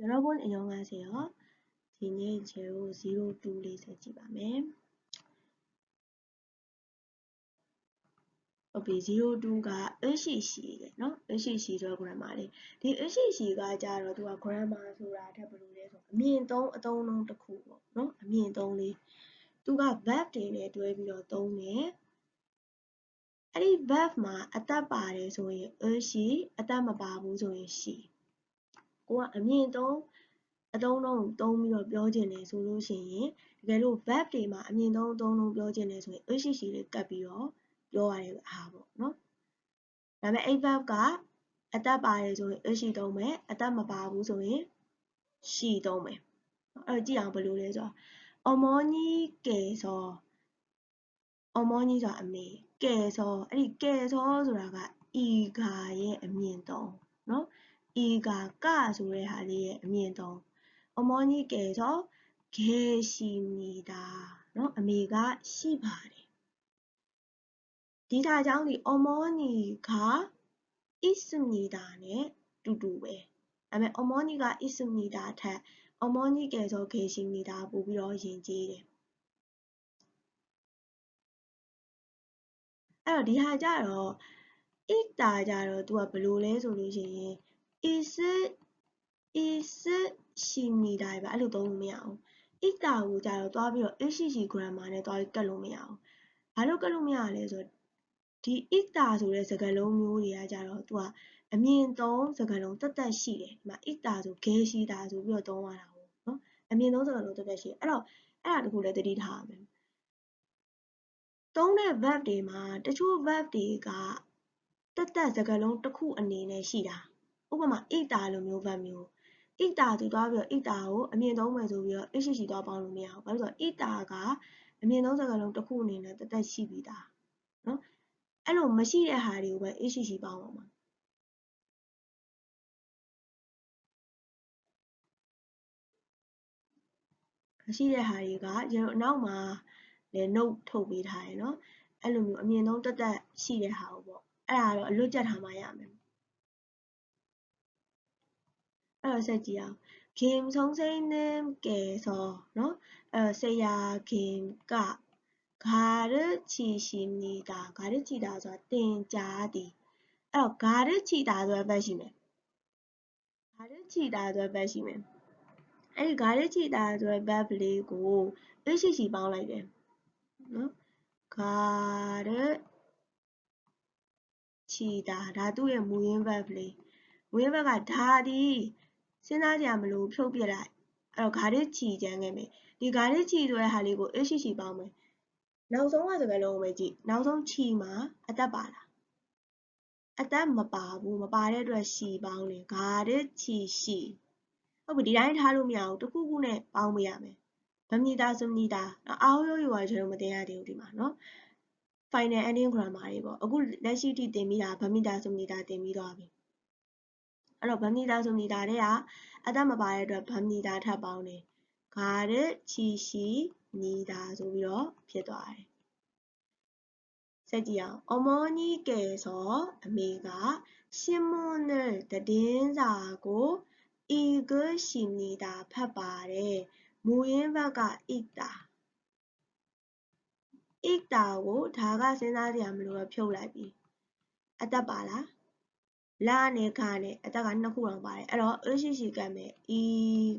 여러분 안녕하세요. 디니 제로 제로 둘이 설치밤에 오케이 02가 으시시게 နော် 으시시 ဆို grammar လေးဒီ 으시시 ကကြတော့သူက grammar ဆိုတာထပ်ဘယ်လိုလဲဆိုအမြင့်သုံးအသုံးလုံးတစ်ခုပေါ့နော်အမြင့်သုံးလေးသူက verb တွေနဲ့တွဲပြီးတော့သုံးတယ်အဲ့ဒီ verb မှာအသက်ပါတယ်ဆိုရင် 으시 အသက်မပါဘူးဆိုရင် she ကိုကအမြင့်သုံးအသုံးလုံးသုံးပြီးတော့ပြောချင်တယ်ဆိုလို့ရှိရင်တကယ်လို့ verb တွေမှာအမြင့်သုံးအသုံးလုံးပြောချင်တယ်ဆိုရင် sh လေးကပ်ပြီးတော့ပြောရတဲ့အားပေါ့နော်ဒါပေမဲ့အဲ့ verb ကအသက်ပါတယ်ဆိုရင် sh သုံးမယ်အသက်မပါဘူးဆိုရင် she သုံးမယ်အဲ့တော့ကြည့်အောင်ဘယ်လိုလဲဆိုတော့အမောနီကဲဆိုအမောနီဆိုတာအမေကဲဆိုအဲ့ဒီကဲဆိုဆိုတာကဤဂါရဲ့အမြင့်သုံးနော် အေကာကဆိုတဲ့ဟာလေးရဲ့အမြင့်ဆုံးအမောကြီးကဲဆိုဂေရှိနေတာเนาะအမေကရှိပါတယ်ဒီဒါကြောင့်ဒီအမောနီကအစ်စမီတာနဲ့တူတူပဲဒါပေမဲ့အမောနီကအစ်စမီတာထက်အမောနီကဲဆိုဂေရှိနေတာပို့ပြီးတော့ယဉ်ကျေးတယ်အဲ့တော့ဒီဟာကြတော့ဣတာကြတော့ तू ကဘယ်လိုလဲဆိုလို့ရှိရင် is it is it ရှိမိတာပဲအဲ့လိုသုံးလို့မရအောင်။ it တာကိုကြတော့သွားပြီးတော့ hh grammar နဲ့သွားပြီးကတ်လို့မရအောင်။ဘာလို့ကတ်လို့မရလဲဆိုတော့ဒီ it တာဆိုတဲ့စကားလုံးမျိုးတွေကကြတော့သူကအမြင့်သုံးစကားလုံးတက်တက်ရှိတယ်။ဒီမှာ it တာဆို gay ရှိတာဆိုပြီးတော့သုံးရတာဟုတ်နော်။အမြင့်သုံးစကားလုံးတက်တက်ရှိတယ်။အဲ့တော့အဲ့ဒါတခုလည်းသတိထားရမယ်။သုံးတဲ့ verb တွေမှာတချို့ verb တွေကတက်တက်စကားလုံးတစ်ခုအနေနဲ့ရှိတာ။ ဥပမာ it တာလိုမျိုး verb မျိုးဣတာသူသွားပြီးတော့ဣတာကိုအမြင့်သုံးမယ်ဆိုပြီးတော့ HC သွားပေါင်းလို့မရဘူး။ဘာလို့ဆိုတော့ဣတာကအမြင့်သုံးစကားလုံးတစ်ခုအနေနဲ့တသက်ရှိပြီးသားနော်။အဲ့လိုမရှိတဲ့ဟာတွေကိုပဲ HC ပေါင်းပါမှာ။မရှိတဲ့ဟာတွေကကျွန်တော်နောက်မှာလည်း note ထုတ်ပေးထားတယ်နော်။အဲ့လိုမျိုးအမြင့်ဆုံးတက်တက်ရှိတဲ့ဟာကိုပေါ့။အဲ့ဒါတော့အလွတ်ကျက်ထားမှရမယ် အဲ့တော့ဆက်ကြည့်အောင်ဂိမ်းဆုံးစိမ်းနေကဲဆိုနော်အဲ့တော့ဆရာဂိမ်းကဂါရချီရှိနေတာဂါရချီတာဆိုတာတင်ကြားသည်အဲ့တော့ဂါရချီတာဆိုတာဘက်ရှိမယ်ဂါရချီတာဆိုတာဘက်ရှိမယ်အဲ့ဒီဂါရချီတာဆိုတဲ့ဘက်ပလေးကို HCC ပေါင်းလိုက်တယ်နော်ဂါရချီတာဒါသူ့ရဲ့မူရင်းဘက်ပလေးမူရင်းဘက်ကဒါဒီ စဉ်းစားကြရမလို့ဖြုတ်ပြလိုက်အဲ့တော့ဂါရစ်ချီကျန်ခဲ့မယ်ဒီဂါရစ်ချီဆိုတဲ့ဟာလေးကို h ချီပေါင်းမယ်နောက်ဆုံးကစကားလုံးကိုပဲကြည့်နောက်ဆုံးချီမှာအသက်ပါလားအသက်မပါဘူးမပါတဲ့အတွက်ရှီပေါင်းတယ်ဂါရစ်ချီရှီဟုတ်ပြီဒီတိုင်းထားလို့မရဘူးတစ်ခုခုနဲ့ပေါင်းပေးရမယ်ဗမီတာစမီတာအာဟိုရိုးရိုးကကျွန်တော်မတင်ရသေးဘူးဒီမှာနော် final ending grammar တွေပေါ့အခုလက်ရှိထိတင်ပြီးတာဗမီတာစမီတာတင်ပြီးသွားပြီ အဲ့တော့ဗမ်နီတာဆိုနေတာတွေကအသက်မပါတဲ့အတွက်ဗမ်နီတာထပ်ပေါင်းတယ်ဂါရချီရှိနေတာဆိုပြီးတော့ဖြစ်သွားတယ်ဆက်ကြည့်အောင်အမောနီကဲဆိုအမေကရှင်မွန်နဲ့တည်င်းစာကိုဤကရှိနေတာဖတ်ပါတယ်မူရင်းဘက်ကဣတာဣတာကိုဒါကစဉ်းစားကြရမလို့တော့ဖြုတ်လိုက်ပြီအသက်ပါလား လာနဲ့ခါနဲ့အသက်ကနှစ်ခုတော့ပါတယ်အဲ့တော့ အရှိရှိကတ်မယ် e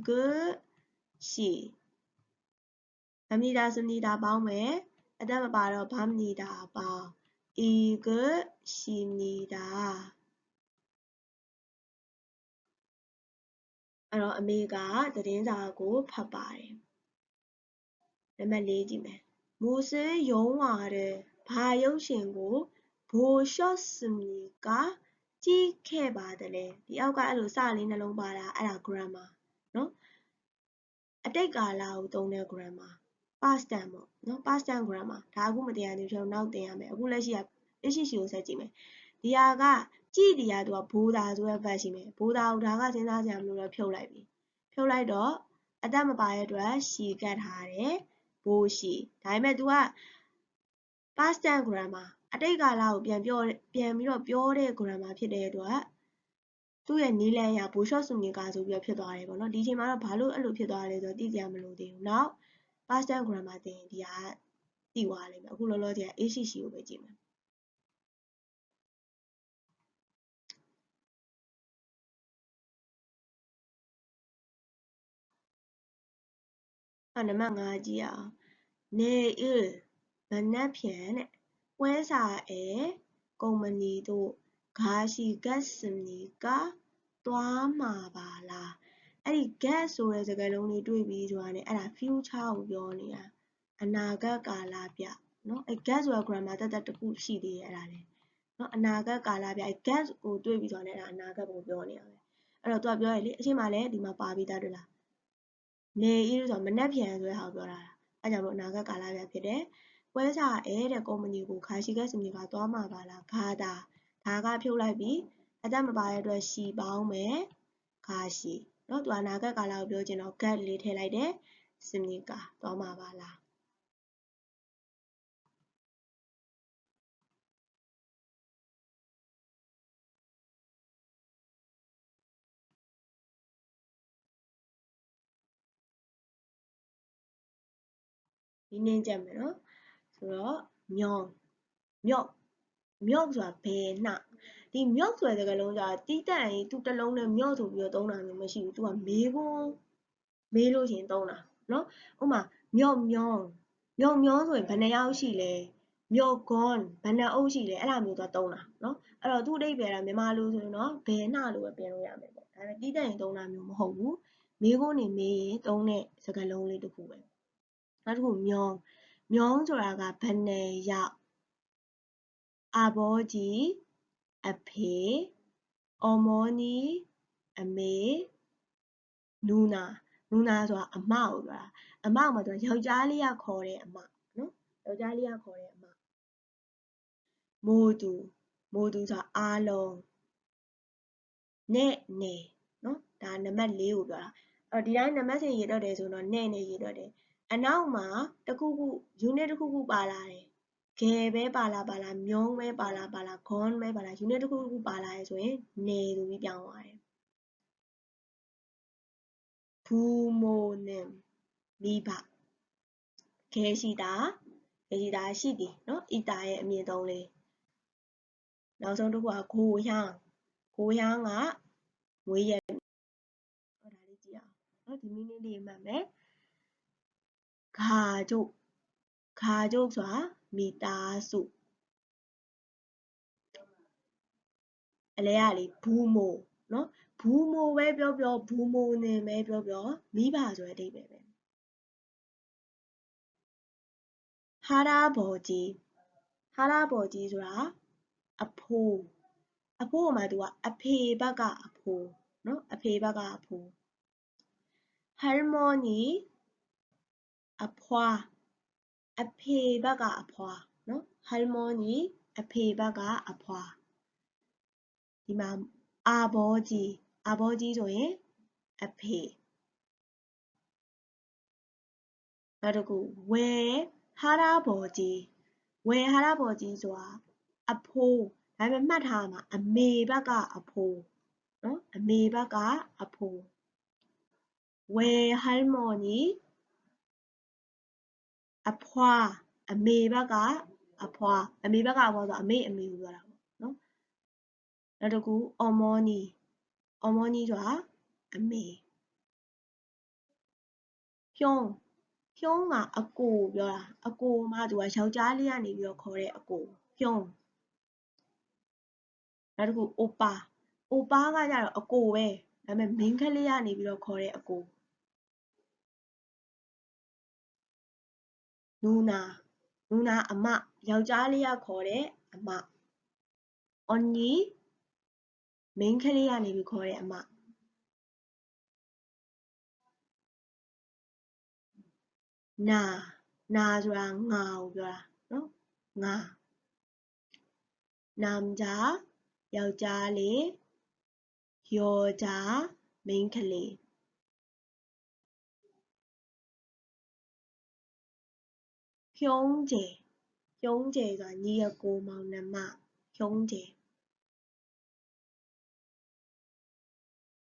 good ရှိဗမဏိတာစမဏိတာပေါင်းမယ်အသက်မပါတော့ဗမဏိတာပေါင်း e good ရှိမဏိတာအဲ့တော့အမေကသတင်းစာကိုဖတ်ပါတယ်နံပါတ်၄ကြည့်မယ်မူစင်းယုံဝါတဲ့ဘာရုပ်ရှင်ကိုဘိုလ်ရှော့စမီက ခဲ့ပါတယ်လေဒီအောက်ကအဲ့လိုစလေးနှလုံးပါတာအဲ့ဒါ grammar နော်အတိတ်ကာလကိုသုံးတဲ့ grammar past tense ပေါ့နော် past tense grammar ဒါအခုမတင်ရသေးဘူးကျွန်တော်နောက်တင်ရမယ်အခုလက်ရှိက issue ကိုဆက်ကြည့်မယ်ဒီဟာကကြည့်ဒီဟာသူကဘိုးသားဆိုတဲ့ verb ရှိမယ်ဘိုးသားကိုဒါကစဉ်းစားကြမလို့တော့ဖြုတ်လိုက်ပြီဖြုတ်လိုက်တော့အသက်မပါတဲ့အတွက်ရှီကတ်ထားတယ်ဘိုးရှီဒါပေမဲ့ तू က past tense grammar အတိတ်ကာလကိုပြန်ပြောပြန်ပြီးတော့ပြောတဲ့ grammar ဖြစ်တဲ့အတွက်သူ့ရဲ့နီးလန်းအရဘိုးရှော့ဆူနီကာဆိုပြီးတော့ဖြစ်သွားတယ်ပေါ့နော်ဒီအချိန်မှာတော့ဘာလို့အဲ့လိုဖြစ်သွားလဲဆိုတော့သိကြမလို့သေးဘူးနောက် past tense grammar သင်ဒီဟာသိသွားလိမ့်မယ်အခုလောလောဆယ် ACC ကိုပဲကြည့်မယ်အဲ့နံပါတ်5ကြည့်ရအောင်နေအီမနက်ဖြန်တဲ့ ပွဲစာအဲကုမ္ပဏီတို့ဂါရှိဂက်စနီကသွားမှာပါလားအဲ့ဒီ get ဆိုတဲ့စကားလုံးလေးတွေ့ပြီးဆိုတာ ਨੇ အဲ့ဒါ future ကိုပြောနေတာအနာဂတ်ကာလပြเนาะအဲ့ get ဆိုတဲ့ grammar တသက်တစ်ခုရှိသေးတယ်အဲ့ဒါလေเนาะအနာဂတ်ကာလပြအဲ့ get ကိုတွေ့ပြီးဆိုတာ ਨੇ အဲ့ဒါအနာဂတ်ကိုပြောနေတာပဲအဲ့တော့သူကပြောရလေအချိန်မှလည်းဒီမှာပါပြီးသားတွေ့လားနေအေးလို့ဆိုတော့မနှက်ပြန်ဆိုတဲ့ဟာကိုပြောတာအဲ့ကြောင့်မို့အနာဂတ်ကာလပြဖြစ်တယ် ။ပွဲကြအဲတဲ့ကုမ္ပဏီကိုခါရှိခဲ့စမီကသွားမှာပါလား။ဂါတာဒါကဖြုတ်လိုက်ပြီ။အသက်မပါတဲ့အတွက်ရှီပေါင်းမယ်။ခါရှိ။နော်သူကနာဂတ်ကာလာကိုပြောချင်တော့ gap လေးထည့်လိုက်တယ်။စမီကသွားမှာပါလား။ဒီနင်းကြမယ်နော် ဆိုတော့မြောင်းမြော့မြော့ဆိုတာဘယ်နှဒီမြော့ဆိုတဲ့စကားလုံးကတီးတန့်ရင်သူတစ်လုံးနဲ့မြော့ဆိုပြီးတော့သုံးတာမျိုးမရှိဘူးသူကမေးခွန်းမေးလို့ရှင်သုံးတာနော်ဥပမာမြော့မြောင်းမြော့မြောင်းဆိုရင်ဘယ်နှယောက်ရှိလဲမြော့ဂွန်ဘယ်နှအုပ်ရှိလဲအဲ့လိုမျိုးသွားသုံးတာနော်အဲ့တော့သူ့အဓိပ္ပာယ်ကမြန်မာလိုဆိုရင်တော့ဘယ်နှလို့ပဲပြင်လို့ရမယ်ပေါ့ဒါပေမဲ့တီးတန့်ရင်သုံးတာမျိုးမဟုတ်ဘူးမေးခွန်းနေမေးရင်သုံးတဲ့စကားလုံးလေးတစ်ခုပဲနောက်တစ်ခုမြောင်း မြောင်းဆိုတာကဘယ်နှယောက်အဘောကြီးအဖေအမောနီအမေနူနာနူနာဆိုတာအမကိုပြောတာအမကိုမှသူယောက်ျားလေးကခေါ်တဲ့အမနော်ယောက်ျားလေးကခေါ်တဲ့အမမိုးသူမိုးသူဆိုတာအားလုံးနဲ့နေနော်ဒါနံပါတ်၄ကိုပြောတာအော်ဒီတိုင်းနံပါတ်စဉ်ရေးတော့တယ်ဆိုတော့နဲ့နဲ့ရေးတော့တယ် အနောက်မှာတခုခု unit တခုခုပါလာတယ်ဂယ်ပဲပါလာပါလာမြုံးပဲပါလာပါလာဂွန်ပဲပါလာ unit တခုခုပါလာရဲဆိုရင်နေဆိုပြီးပြောင်းသွားတယ်ဘူမိုနမ်မိဘဂယ်ရှိတာဂယ်ရှိတာရှိတယ်နော်အီတာရဲ့အမြင့်ဆုံးလေးနောက်ဆုံးတစ်ခုကဂိုဟျောင်းဂိုဟျောင်းကမွေးရဟောဒါလေးကြည့်အောင်နော်ဒီမိနစ်လေးမှတ်မယ် ဂါကျုပ်ဂါကျုပ်ဆိုတာမိသားစုအလဲကလေဘူးမိုနော်ဘူးမိုပဲပြောပြောဘူးမိုနေပဲပြောပြောမိဘဆိုတဲ့အဓိပ္ပာယ်ပဲဟာရာဘော်ကြီးဟာရာဘော်ကြီးဆိုတာအဖိုးအဖိုးကမှသူကအဖေဘက်ကအဖိုးနော်အဖေဘက်ကအဖိုးဟာမိုနီအဖွာအဖေဘက်ကအဖွာနော် harmony အဖေဘက်ကအဖွာဒီမှာအာဘောကြီးအာဘောကြီးဆိုရင်အဖေနောက်တစ်ခုဝယ်ဟာရဘောကြီးဝယ်ဟာရဘောကြီးဆိုတာအဖိုးဒါပေမဲ့မှတ်ထားမှာအမေဘက်ကအဖိုးနော်အမေဘက်ကအဖိုးဝယ်ဟယ်မော်နီ အဖွာအမေဘက်ကအဖွာအမေဘက်ကအဖွာဆိုအမေအမေကိုပြောတာပေါ့နော်နောက်တစ်ခုအော်မောနီအော်မောနီဆိုတာအမေဖြုံးဖြုံးကအကိုပြောတာအကိုမှသူကယောက်ျားလေးကနေပြီးတော့ခေါ်တဲ့အကိုဖြုံးနောက်တစ်ခုအိုပါအိုပါကကြတော့အကိုပဲဒါပေမဲ့မင်းကလေးကနေပြီးတော့ခေါ်တဲ့အကို နူနာနူနာအမယောက်ျားလေးကခေါ်တဲ့အမအန်နီမိန်းကလေးကနေပြီးခေါ်တဲ့အမနာနာဆိုတာငါကိုပြောတာနော်ငါနာမ်ဂျာယောက်ျားလေးယောဂျာမိန်းကလေး ဖြုံးကျဲဖြုံးကျဲဆိုတာညီအကိုမောင်နှမဖြုံးကျဲ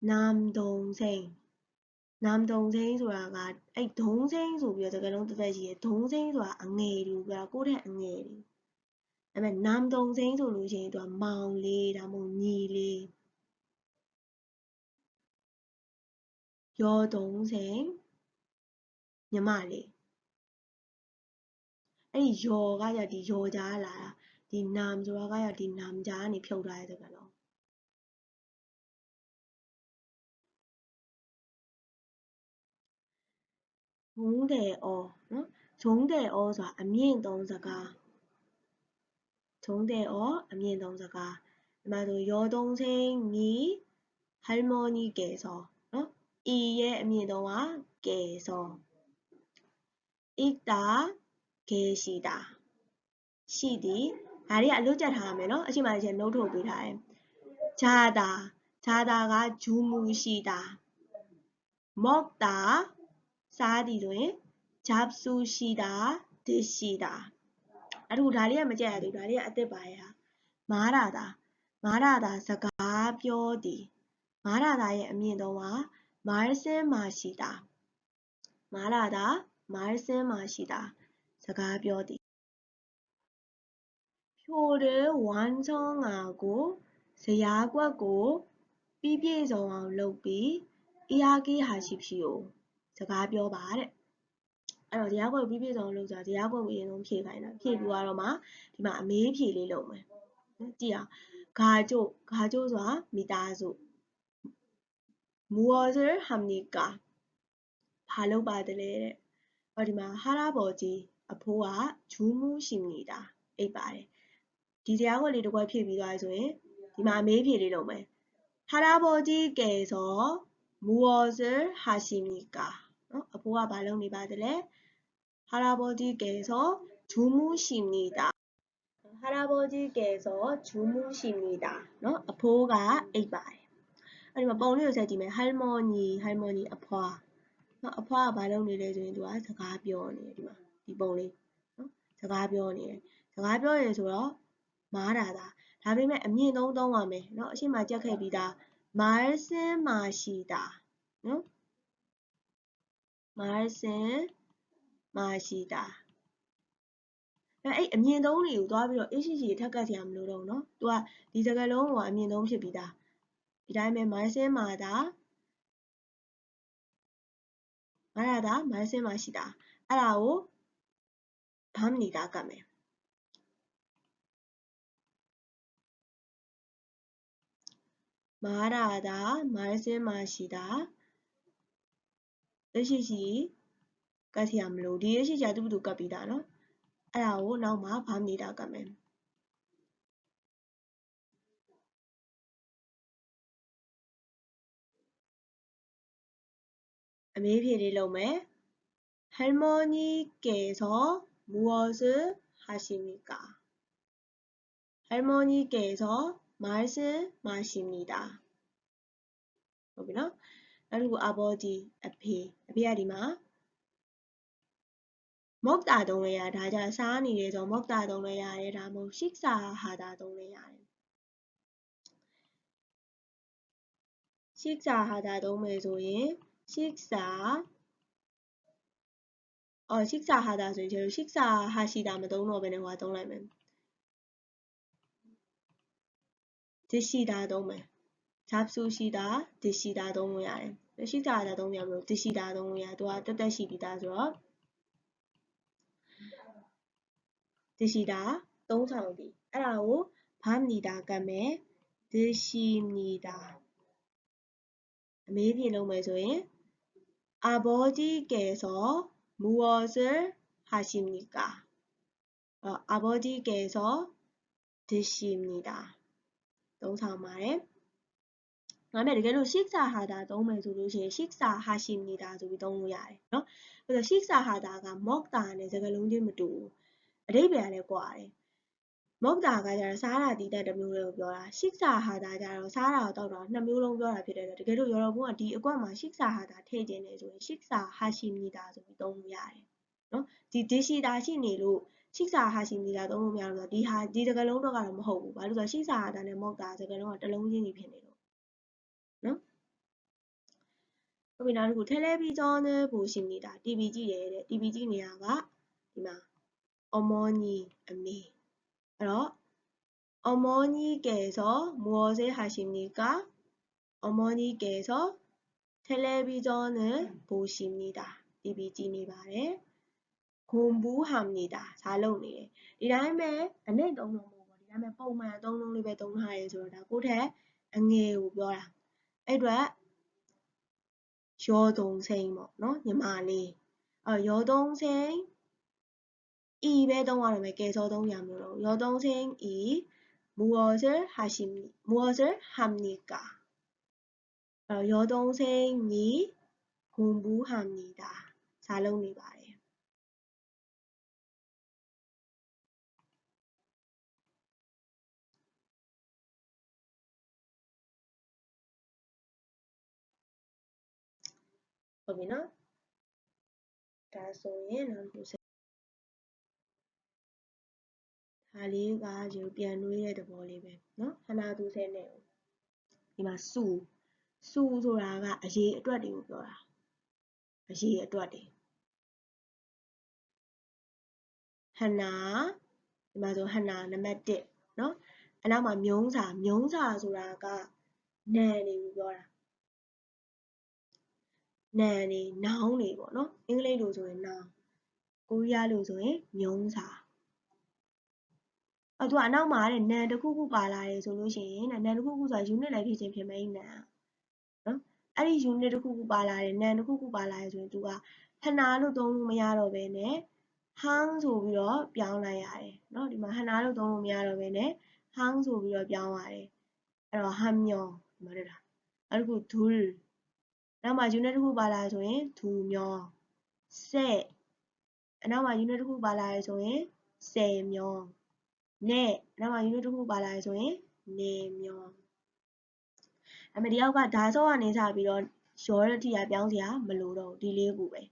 နမ်ဒုံစိန်နမ်ဒုံစိန်ဆိုတာကအဲ့ဒုံစိန်ဆိုပြီးတော့တကယ်လုံးတစ်သက်ရှိရဒုံစိန်ဆိုတာအငယ်လူကကိုယ့်တဲ့အငယ်လူအဲ့မဲ့နမ်ဒုံစိန်ဆိုလို့ရှိရင်သူကမောင်လေးဒါမှမဟုတ်ညီလေးရောဒုံစိန်ညီမလေး အဲ့ဒီယောကကြဒီယောကြားလာတာဒီနာမ်ဆိုတာကကြဒီနာမ်ကြားကနေဖြုတ်ထားတဲ့တကယ်တော့ဂျုံးတယ်အော်နော်ဂျုံးတယ်အော်ဆိုတာအမြင့်သုံးစကားဂျုံးတယ်အော်အမြင့်သုံးစကားဒီမှာဆိုယောသုံးစိန်နီဟယ်မိုနီကဲဆိုနော်ဤရဲ့အမြင့်သုံးကကဲဆိုဣတာ ခဲ့ရှိတာရှိသည်ဒါတွေကအလွတ်ကျက်ထားရမယ်နော်အရှိမတည်းနှုတ်ထုတ်ပေးထားတယ်ဂျာတာဂျာတာကဂျူးမူရှိတာမော့တာစားသည်တွင်ဂျပ်ဆူရှိတာဒစ်ရှိတာအဲ့ဒါဒါလေးကမကြက်ရသေးဘူးဒါလေးကအစ်စ်ပါရာမာရာတာမာရာတာစကားပြောသည်မာရာတာရဲ့အမြင့်ဆုံးကမာရစင်မာရှိတာမာရာတာမာရစင်မာရှိတာ စကားပြောသည် 표를 완성하고 제약과고 비비정အောင် လုပ်ပြီး 이야기하십시오. စကားပြောပါတဲ့အဲ့တော့တရားကွက်ပြီးပြည့်စုံလို့ဆိုတာတရားကွက်ကိုအရင်ဆုံးဖြည့်ခိုင်းတာဖြည့်ပြီးတော့မှဒီမှာအမေးဖြည့်လေးလုပ်မယ်နော်ကြည့်အောင်ဂါကျို့ဂါကျို့ဆိုတာမိသားစု무엇을합니까ဘာလုပ်ပါတယ်တဲ့ဟောဒီမှာဟာရဘော်ကြီး အဖိုးကဂျူးမှုရှိနေတာအိပ်ပါတယ်ဒီတရားကိုလေးတစ်ခွက်ဖြည့်ပြီးသွားဆိုရင်ဒီမှာမေးဖြေလေးလုပ်မယ်ဟာရာဘော်ကြီးကဲဆိုမူဝော်ဇယ်ဟာရှိမီကာနော်အဖိုးကဘာလုပ်နေပါသလဲဟာရာဘော်ကြီးကဲဆိုဂျူးမှုရှိနေတာဟာရာဘော်ကြီးကဲဆိုဂျူးမှုရှိနေတာနော်အဖိုးကအိပ်ပါတယ်အဲ့ဒီမှာပုံလေးကိုဆက်ကြည့်မယ်ဟယ်မော်နီဟယ်မော်နီအဖွာနော်အဖွာကဘာလုပ်နေလဲဆိုရင်သူကစကားပြောနေတယ်ဒီမှာ ဒီပုံလေးနော်စကားပြောနေတယ်စကားပြောရဆိုတော့မားတာသာဒါပေမဲ့အမြင့်ဆုံးသုံးရမယ်เนาะအရှိမကြက်ခဲ့ပြီးသားမားစင်မာရှိတာเนาะမားစင်မာရှိတာအဲ့အဲ့အမြင့်ဆုံးတွေကိုသွားပြီးတော့ HCC ထက်ကတ်စရာမလိုတော့ဘူးเนาะသူကဒီစကားလုံးကအမြင့်ဆုံးဖြစ်ပြီးသားဒီတိုင်းပဲမားစင်မာတာမာရတာမားစင်မာရှိတာအဲ့ဒါကို 밤니다감에 말하다 말씀하시다 뜻이지 같이 암로 리에시 자두부도 갑이다로 알아오 나오마 밤니다감에 메이필이 롬에 할머니께서 무엇을 하십니까? 할머니께서 말씀하십니다. 여기나 그리고 아버지 앞에 비아리마 먹다 동네야 다자 산이래서 먹다 동네야에 라뭐 식사하다 동네야 식사하다 동네 소인 식사 အော်ရှိစာဟာတာဆိုရင်ကျတော့ရှိစာဟာရှိတာမသုံးတော့ဘဲနဲ့ဟိုကသုံးလိုက်မယ်ဒီရှိတာသုံးမယ်ဂျပ်ဆူရှိတာဒီရှိတာသုံးလို့ရတယ်ရှိစာဟာတာသုံးရမလို့ဒီရှိတာသုံးလို့ရသူကတက်တက်ရှိပြီးသားဆိုတော့ဒီရှိတာသုံးဆောင်ပြီအဲ့ဒါကိုဘာမီတာကတ်မယ်ဒီရှိမီတာအမေးပြေလုံးမယ်ဆိုရင်အဘောကြီးကဲဆို 무엇을하십니까어아버지께서드십니다သုံးဆောင်ပါတယ်။ဒါပေမဲ့တကယ်လို့ shiksa hada သုံးမယ်ဆိုလို့ရှိရင် shiksa hashimnida ဆိုပြီးသုံးလို့ရတယ်နော်။အဲ့တော့ shiksa hada က mokta နဲ့စကားလုံးချင်းမတူဘူး။အဓိပ္ပာယ်ကလည်းကွာတယ်။ mokta ကကျတော့စားတာတည်တတ်တစ်မျိုးလေးကိုပြောတာ shiksa hada ကျတော့စားတာကိုတောက်တာနှစ်မျိုးလုံးပြောတာဖြစ်တဲ့အတွက်တကယ်လို့ရော်တော်ဘုံကဒီအကွက်မှာ shiksa hada ထည့်ခြင်းနေဆိုရင် shiksa hashimnida ဆိုပြီးသုံးလို့ရတယ်။နော်။ဒီ dishida ရှိနေလို့ရှိစာဟာရှိနေတာသုံးလို့မရဘူးဆိုတော့ဒီဟာဒီစကားလုံးတော့ကတော့မဟုတ်ဘူး။ဘာလို့ဆိုတော့ရှိစာဟာတာနဲ့မောက်တာစကားလုံးကတစ်လုံးချင်းကြီးဖြစ်နေလို့နော် ဟုတ်ပြီနောက်တစ်ခု 텔레비전을 보십니다. TV ကြည့်တယ်တဲ့ TV ကြည့်နေတာကဒီမှာ 어머니 အမေ 그럼 어머니께서 무엇을 하십니까? 어머니께서 텔레비전을 보십니다. 디비지니 말에 공부합니다. 잘 어울리네. 이 다음에 안에 동동 보고 이 다음에 뽕만 동동이 왜 동하에 저러다 고래 안개고 뭐라. 에드라 여동생 뭐, 너? 이 말이. 어, 여동생 이 입의 동화음에게 저동야므로 여동생이 무엇을 하십니 무엇을 합니까? 어, 여동생이 공부합니다. 사롱리 말이에요. 여기는 다소의 남부세 ဒါလေးကယူပြန်နှွေးတဲ့သဘောလေးပဲနော်ခဏသူဆဲနဲ့ဒီမှာစုစုဆိုတာကအရေးအတွက်တွေကိုပြောတာအရေးအတွက်တွေဟနာဒီမှာဆိုဟနာနံပါတ်1เนาะအနောက်မှာမြုံးစာမြုံးစာဆိုတာကနံနေကိုပြောတာနံနေနောင်းနေပေါ့နော်အင်္ဂလိပ်လိုဆိုရင်နောင်းကိုရီးယားလိုဆိုရင်မြုံးစာ အော်သူကအနောက်မှာတဲ့နံတစ်ခုခုပါလာတယ်ဆိုလို့ရှိရင်နံတစ်ခုခုဆိုတာ unit လိုက်ဖြစ်ခြင်းဖြစ်မယ်နံနော်အဲ့ဒီ unit တစ်ခုခုပါလာတယ်နံတစ်ခုခုပါလာတယ်ဆိုရင်သူကဟနာလို့သုံးလို့မရတော့ဘဲနဲ့ hang ဆိုပြီးတော့ပြောင်းလိုက်ရတယ်နော်ဒီမှာဟနာလို့သုံးလို့မရတော့ဘဲနဲ့ hang ဆိုပြီးတော့ပြောင်းရတယ်အဲ့တော့ ham ညောဒီမှာတွေ့လားအဲ့ဒီခု dul နောက်မှာ unit တစ်ခုပါလာဆိုရင် du ညော se အနောက်မှာ unit တစ်ခုပါလာရဆိုရင် se ညော နဲ့အဲ့မှာ unit တစ်ခုပါလာဆိုရင်နေမျောအဲ့မှာဒီအောက်ကဓာတ်ဆော့ကနေစပြီးတော့ရောတဲ့အထိကပြောင်းစရာမလိုတော့ဒီလေးခုပဲ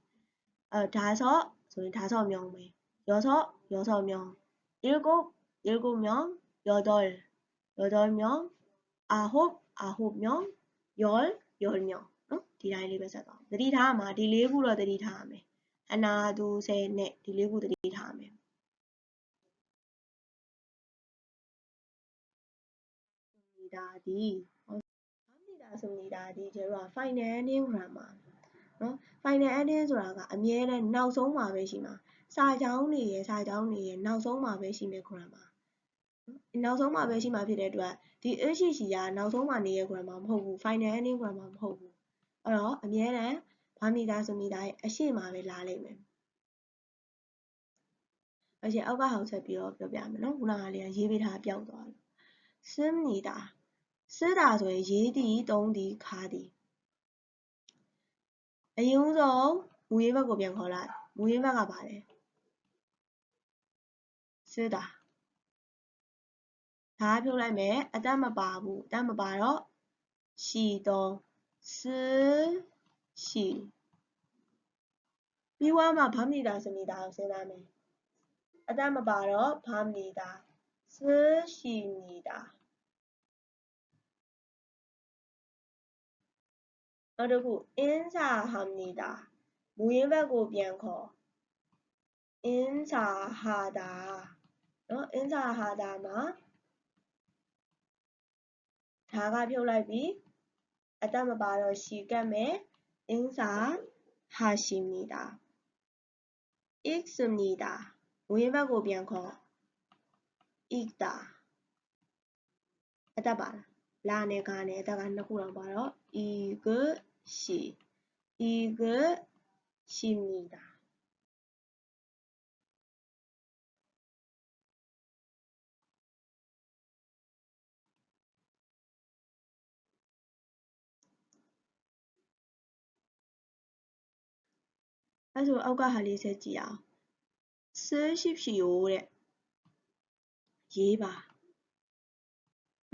အဲ့ဓာတ်ဆော့ဆိုရင်ဓာတ်ဆော့မျောပဲရောဆော့ရောဆော့မျော irgo irgo မျောရောတော့ရောတော့မျော i hope i hope မျောရောရောမျောနော်ဒီတိုင်းလေးပဲဆက်သွားသတိထားမှာဒီလေးခုတော့သတိထားရမယ်အနာသူဆယ်နဲ့ဒီလေးခုသတိထားရမယ် တာဒီဘာနေတာဆိုနေတာဒီကျတော့ final ending grammar နော် final ending ဆိုတာကအမြဲတမ်းနောက်ဆုံးမှာပဲရှိမှာစာကြောင်းတွေရဲ့စာကြောင်းတွေရဲ့နောက်ဆုံးမှာပဲရှိမယ် grammar နောက်ဆုံးမှာပဲရှိမှာဖြစ်တဲ့အတွက်ဒီ HCC ကနောက်ဆုံးမှာနေတဲ့ grammar မဟုတ်ဘူး final ending grammar မဟုတ်ဘူးအဲ့တော့အမြဲတမ်းဘာမိသားဆိုမိသားရဲ့အရှိမှာပဲလာလိမ့်မယ်အရှင်အောက်ကဟောက်ဆက်ပြီးတော့ပြောပြမယ်နော်ခုနကလေးကရေးပေးထားပျောက်သွားလို့စင်းနေတာ စစ်တာဆိုရင်ရေးသည်တုံးသည်ခါသည်အရင်ဆုံးမူရေးဘက်ကိုပြန်ခေါ်လိုက်မူရေးဘက်ကပါလေစစ်တာဒါဖြုတ်လိုက်မယ်အတတ်မပါဘူးအတတ်မပါတော့ရှီတော့စရှီပြီးွားမှာဘာမိတာစမိတာကိုစဉ်းစားမယ်အတတ်မပါတော့ဘာမိတာစရှီနေတာ နောက်တစ်ခု insahhamnida မူရင်းဘက်ကိုပြန်ခေါ် insahada နော် insahada မှာဒါကဖြုတ်လိုက်ပြီးအတက်မပါတော့ရှီကတ်မယ် insahashimnida 익습니다 မူရင်းဘက်ကိုပြန်ခေါ် ikta အတက်ပါလားလာနဲ့ကနဲ့အတက်ကနှစ်ခုတော့ပါတော့ ik 시, 이그시입니다. 다시 아까 할리세지야. 쓰십시오. 예바.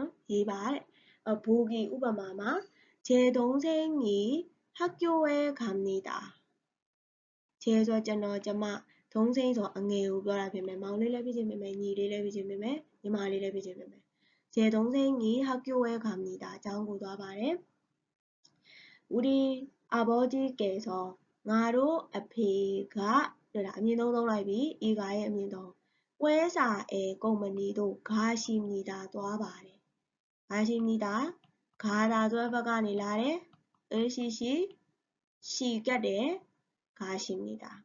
응? 어? 예발. 어, 보기 우바마마. 제 동생이 학교에 갑니다. 제ဆိုကျွန်တော်ကျမ 동생ဆိုအငယ်ကိုပြောတာဖြစ်မယ်မောင်လေးလည်းဖြစ်ခြင်းဖြစ်မယ်ညီလေးလည်းဖြစ်ခြင်းဖြစ်မယ်ညီမလေးလည်းဖြစ်ခြင်းဖြစ်မယ်제 동생이 학교에 갑니다. အကြောင်းကိုသွားပါတယ်우리 아버지께서 ငါတို့အဖေကတွေ့လားအမြင့်သုံးသုံးလိုက်ပြီဤကရဲ့အမြင့်သုံးပွဲစာအဲကုမ္ပဏီတို့ဂါရှိမီတာသွားပါတယ်ဂါ 가다도 바가 아니라래 을시시 시가래 가십니다.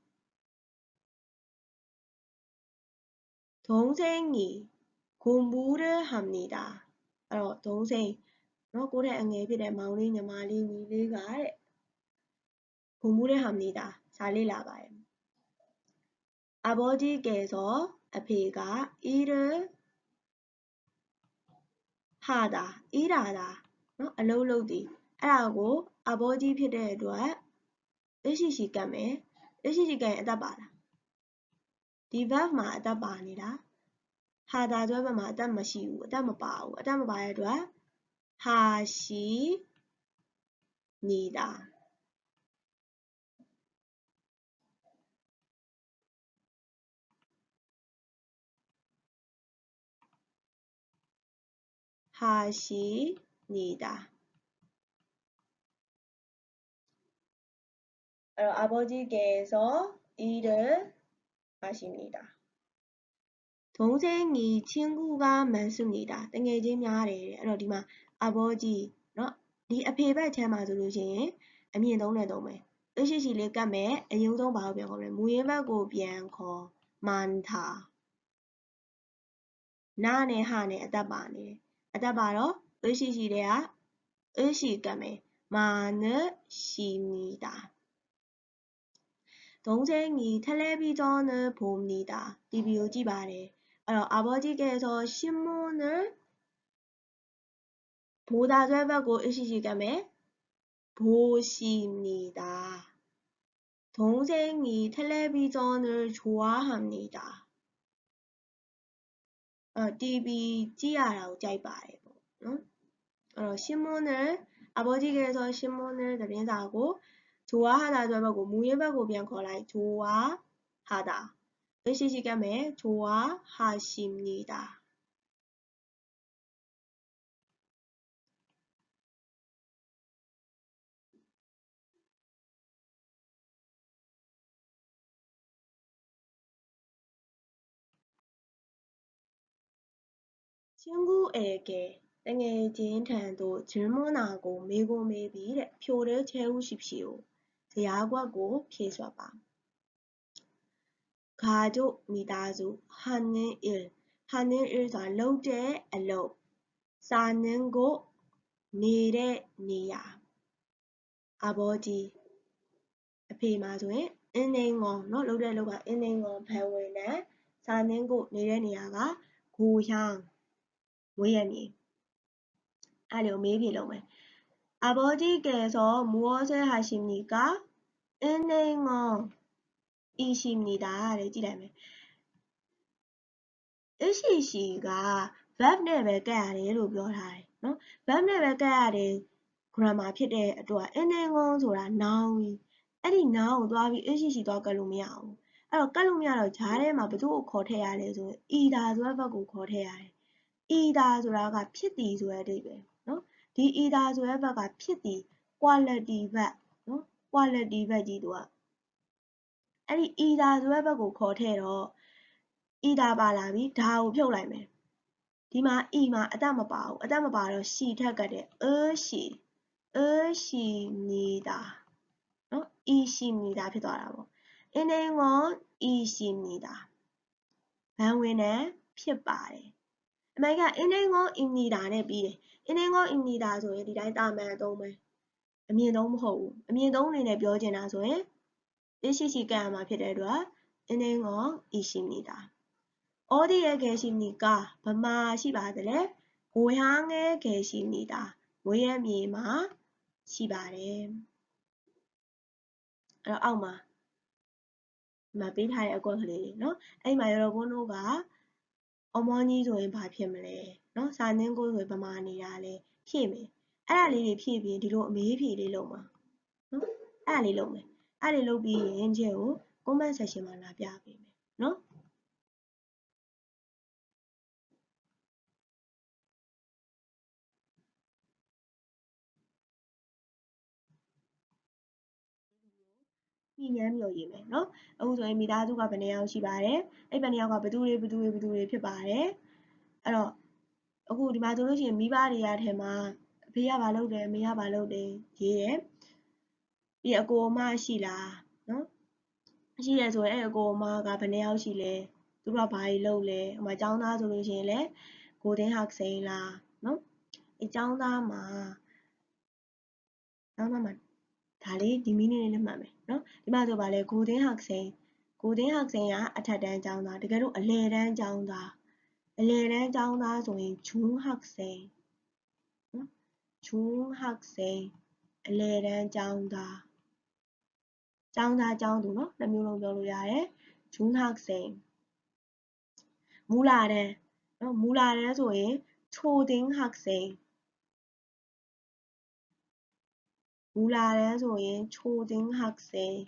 동생이 공부를 합니다. 어, 동생 너 고래 응애비래 마우리 녀마리 니리가래 공부를 합니다. 잘리 나가요. 아버지께서 아피가 일을 하다, 일하다 နော်အလုံးလုံးသည်အဲ့ဒါကိုအဘောကြီးဖြစ်တဲ့အတွက်လက်ရှိရှိကတ်မယ်လက်ရှိရှိကတ်ရင်အသက်ပါလားဒီ verb မှာအသက်ပါနေတာဟာတာကျွဲဘက်မှာအသက်မရှိဘူးအသက်မပါဘူးအသက်မပါတဲ့အတွက်ဟာရှိနေတာဟာရှိ နေတာအဲ့တော့အဘောကြီးကဲဆိုဤတဲ့မရှိနေတာဒုံးစဲငီချင်းကူကမန်စုနေတာတငယ်ချင်းများတယ်တဲ့အဲ့တော့ဒီမှာအဘောကြီးเนาะဒီအဖေဘက်ချမ်းမှာဆိုလို့ရှိရင်အမြင့်ဆုံးနဲ့သုံးမယ်အရှိရှိလေးကတ်မယ်အရင်ဆုံးဘာကိုပြန်ခေါ်မလဲမူရင်းဘက်ကိုပြန်ခေါ်မန်တာနာနဲ့ဟာနဲ့အသက်ပါနေတယ်အသက်ပါတော့ 의식이래야 의식감에 많으십니다. 동생이 텔레비전을 봅니다. 리뷰지 말해. 어, 아버지께서 신문을 보다 되고 의식감에 보십니다. 동생이 텔레비전을 좋아합니다. 어, DVD라고 짧아요. 뭐, 응? 어, 시몬을 아버지께서 신문을 대변하고 좋아하다 절하고 무예바고 비한 거라이 좋아하다 의시시겸에 좋아하십니다. 친구에게 ငယ်ချင်းထံသို့ဂျင်းမွန်းနာကိုမေကိုမေးပြီးတဲ့ဖြိုတဲ့ချဲဦးရှိဖြီကိုဇရာကွက်ကို ဖြေးစွာပါဂါတို့မိသားစုဟာနင်းအီဟာနင်းအီဆိုတာလုံတဲ့အလုပ်စာနင်းကိုနေတဲ့နေရာအဘောကြီးအဖေမှာဆိုရင်အင်းနေငုံเนาะလုပ်တဲ့လုပ်ကအင်းနေငုံဖန်ဝင်နဲ့စာနင်းကိုနေတဲ့နေရာကဂူဟောင်းဝေးရမည် အဲ့လိုမေးပြလို့မယ်အဘောဒီကေဆိုမောဆဲဟာရှိမနီကအင်းနေငောအီရှိမနီတာတဲ့ကြည့်လိုက်မယ်အရှိရှိက verb နဲ့ပဲကတ်ရတယ်လို့ပြောထားတယ်နော် verb နဲ့ပဲကတ်ရတယ် grammar ဖြစ်တဲ့အတွက်အင်းနေငုံဆိုတာ noun အဲ့ဒီ noun ကိုသွားပြီးအရှိရှိသွားကတ်လို့မရဘူးအဲ့တော့ကတ်လို့မရတော့ဂျားထဲမှာဘသူ့ကိုခေါ်ထည့်ရလဲဆိုရင် either ဆိုတဲ့ဘက်ကိုခေါ်ထည့်ရတယ် either ဆိုတာကဖြစ်တည်ဆိုတဲ့အဓိပ္ပာယ် ဒီ either ဆိုတဲ့ဘက်ကဖြစ်သည် quality verb နော် quality verb ကြီးသူကအဲ့ဒီ either ဆိုတဲ့ဘက်ကိုခေါ်ထည့်တော့ either ပါလာပြီဒါကိုဖြုတ်လိုက်မယ်ဒီမှာ e မှာအတတ်မပါဘူးအတတ်မပါတော့ she ထက်ကတဲ့ a she a she နေတာနော် e she နေတာဖြစ်သွားတာပေါ့အင်းနေငေါ e she နေတာဘန်ဝင်နဲ့ဖြစ်ပါတယ် အမေရိကန် inigo ignita နဲ့ပြီးတယ် inigo ignita ဆိုရင်ဒီတိုင်းတာမန်အသုံးပဲအမြင့်ဆုံးမဟုတ်ဘူးအမြင့်ဆုံးအနေနဲ့ပြောချင်တာဆိုရင်သိရှိရှိကံရမှာဖြစ်တဲ့အတွက် inigo ignita အော်ဒီရဲ့ဂယ်ရှိမီကဗမာရှိပါတယ်ဂွေဟာငဲဂယ်ရှိမီတာငွေရဲ့မြေမှာရှိပါတယ်အဲ့တော့အောက်မှာမပေးထားတဲ့အကွက်ကလေးတွေเนาะအဲ့မှာရော်ဘုန်းတို့က အမောကြီးဆိုရင်ဘာဖြစ်မလဲနော်စာသင်ကိုဆိုရင်ဗမာနေတာလဲဖြည့်မယ်အဲ့ဒါလေးတွေဖြည့်ပြီးဒီလိုအမေးဖြေလေးလုပ်မှာနော်အဲ့ဒါလေးလုပ်မယ်အဲ့ဒါလေးလုပ်ပြီးရင်ကျဲကို comment section မှာလာပြပေးမယ်နော် ညှိနှိုင်းမျိုးရေးမယ်နော်အခုဆိုရင်မိသားစုကဘယ်နှယောက်ရှိပါတယ်အဲ့ဘယ်နှယောက်ကဘသူတွေဘသူတွေဘသူတွေဖြစ်ပါတယ်အဲ့တော့အခုဒီမှာဆိုလို့ရှိရင်မိဘတွေရထဲမှာအဖေကဘာလုပ်တယ်အမေကဘာလုပ်တယ်ရေးတယ်ပြီးအကိုအမရှိလားနော်ရှိတယ်ဆိုရင်အဲ့အကိုအမကဘယ်နှယောက်ရှိလဲသူတို့ကဘာတွေလုပ်လဲအမအကြောင်းသားဆိုလို့ရှိရင်လေဂိုဒင်းဟောက်စိန်လားနော်အကြောင်းသားမှာအကြောင်းသားမှာ ဒါလေးဒီမိနစ်နဲ့မှတ်မယ်နော်ဒီမှာဆိုပါလေဂိုဒင်းဟက်စိန်ဂိုဒင်းဟက်စိန်ကအထက်တန်းကျောင်းသားတကယ်လို့အလယ်တန်းကျောင်းသားအလယ်တန်းကျောင်းသားဆိုရင်ဂျွန်းဟက်စိန်နော်ဂျွန်းဟက်စိန်အလယ်တန်းကျောင်းသားကျောင်းသားကျောင်းသူနော်နှမျိုးလုံးပြောလို့ရတယ်ဂျွန်းဟက်စိန်မူလာတန်းနော်မူလာတန်းဆိုရင်ချိုဒင်းဟက်စိန် 우리나라에서의 초등학생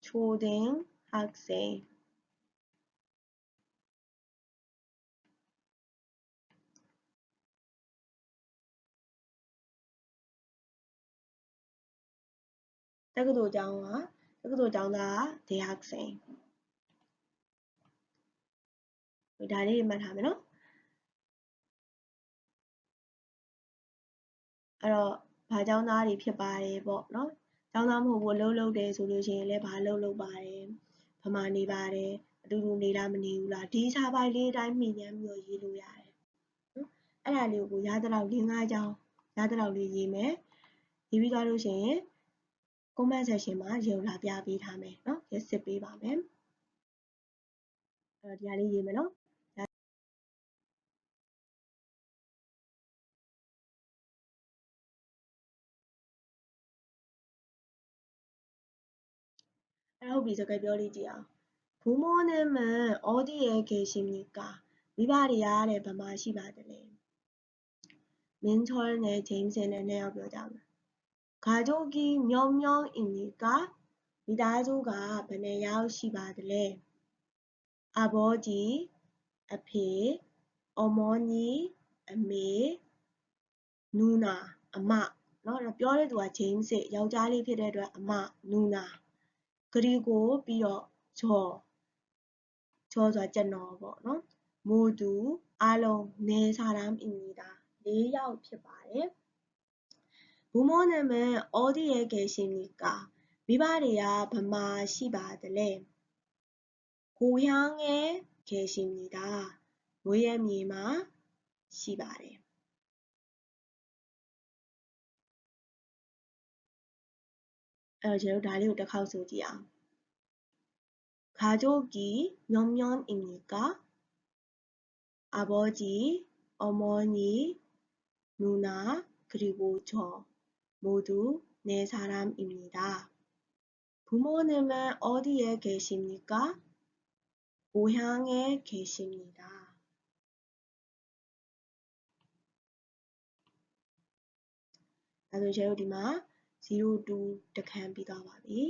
초등학생 대학도장 là 대학도장 là 대학생. 그 다리만 하면은 အဲ့တော့ဘာကျောင်းသားတွေဖြစ်ပါတယ်ပေါ့နော်ကျောင်းသားမဟုတ်ဘူးအလုပ်လုပ်တယ်ဆိုလို့ရှိရင်လည်းဘာလုပ်လုပ်ပါတယ်ဘမနေပါတယ်အတူတူနေလားမနေဘူးလားဒီစာပိုက်လေးအတိုင်းမှီညမ်းပြီးရေးလို့ရတယ်နော်အဲ့ဒါလေးကိုရသလောက်၄၅ကျောင်းရသလောက်လေးရေးမယ်ရေးပြီးသွားလို့ရှိရင် comment section မှာရေလာပြပေးထားမယ်เนาะရစစ်ပေးပါမယ်အဲ့တော့ဒီဟာလေးရေးမယ်เ ဟုတ်ပြီဆိုကြပြောလိုက်ကြည့်အောင်ဘုမိုးနမအော်ဒီရဲ့ကေရှိမီကမိဘတွေရတဲ့ဗမာရှိပါတယ်လေမင်းချောနဲ့ဂျိမ်းစင်နဲ့နဲ့ရောက်ပြောကြမှာဂါဂျိုကီမြောင်းမြောင်းအင်ဒီကမိသားစုကဘယ်နဲ့ရောက်ရှိပါတယ်လဲအဘောကြီးအဖေအမောကြီးအမေနူနာအမเนาะပြောတဲ့သူကဂျိမ်းစစ်ယောက်ျားလေးဖြစ်တဲ့အတွက်အမနူနာ 그리고 비어 저 저도 했잖아 뭐는 모두 알롱 네 사람입니다. 네요 피바에 부모님은 어디에 계십니까? 미바리아 밤마시바들레 고향에 계십니다. 무예미마 시바레 어, 제가 다리를 딱 소지야. 가족이 몇 명입니까? 아버지, 어머니, 누나, 그리고 저. 모두 네 사람입니다. 부모님은 어디에 계십니까? 고향에 계십니다. 나도 ဒီမှာ 02တခန်းပြီးသွားပါပြီ